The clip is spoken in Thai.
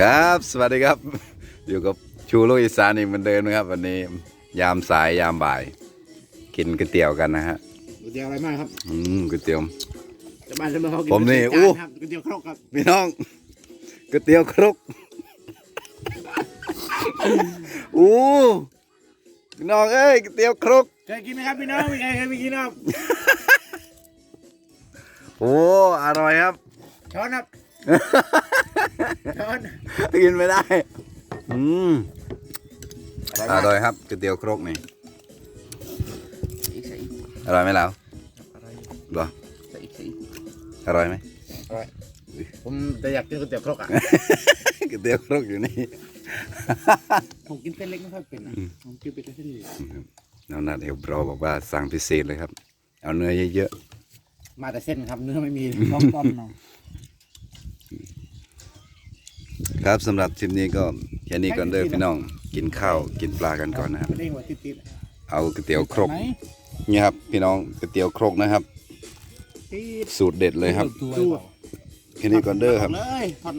ครับ สวัสดีครับ อยู่กับชูโลกอีสานอีกเหมือนเดิมนะครับ วันนี้ยามสายยามบ่าย กินก๋วยเตี๋ยวกันนะฮะก๋วยเตี๋ยวอะไรมากครับอืมก๋วยเตี๋ยวจะบ้านจะเมืองเขากิผมนี่เป็จาอู้ครับก๋วยเตี๋ยวครกครับพี่น้องก๋วยเตี๋ยวครกอู้พี่น้องเอ้ยก๋วยเตี๋ยวครกเคยกินไหมครับพี่น้องไม่เคยเคยไปกินครับโอ้อร่อยครับช้อนครับช้อน กินไม่ได้ อืมอร่อยครับก๋วยเตี๋ยวครกนี่อีกใส่อีกอร่อยไหมเราอร่อยเหรอใส่อีกใส่อีกอร่อยไหมอร่อยผมแต่อยากกินก๋วยเตี๋ยวครกอะก๋วยเตี๋ยวครกอยู่นี่ผมกินเส้นเล็กไม่ค่อยเป็นอะผมกินเป็นเส้นเล็กน้องนัดเอลโบรบอกว่าสั่งพิเศษเลยครับ เอาเนื้อเยอะมาแต่เส้นครับเนื้อไม่มีป้อมป้อมเนาะๆ ครับสำหรับทริปนี้ก็แค่นี้ก่อนเด้อพี่น้องกินข้าวกินปลากันก่อนนะครับเด้งว่าติดเอาก๋วยเตี๋ยวครกไหนนี่ครับ พี่น้องก๋วยเตี๋ยวครกนะครับติดสูตรเด็ดเลยครับตัวแค่นี้ก่อนเด้อครับ เลยถอด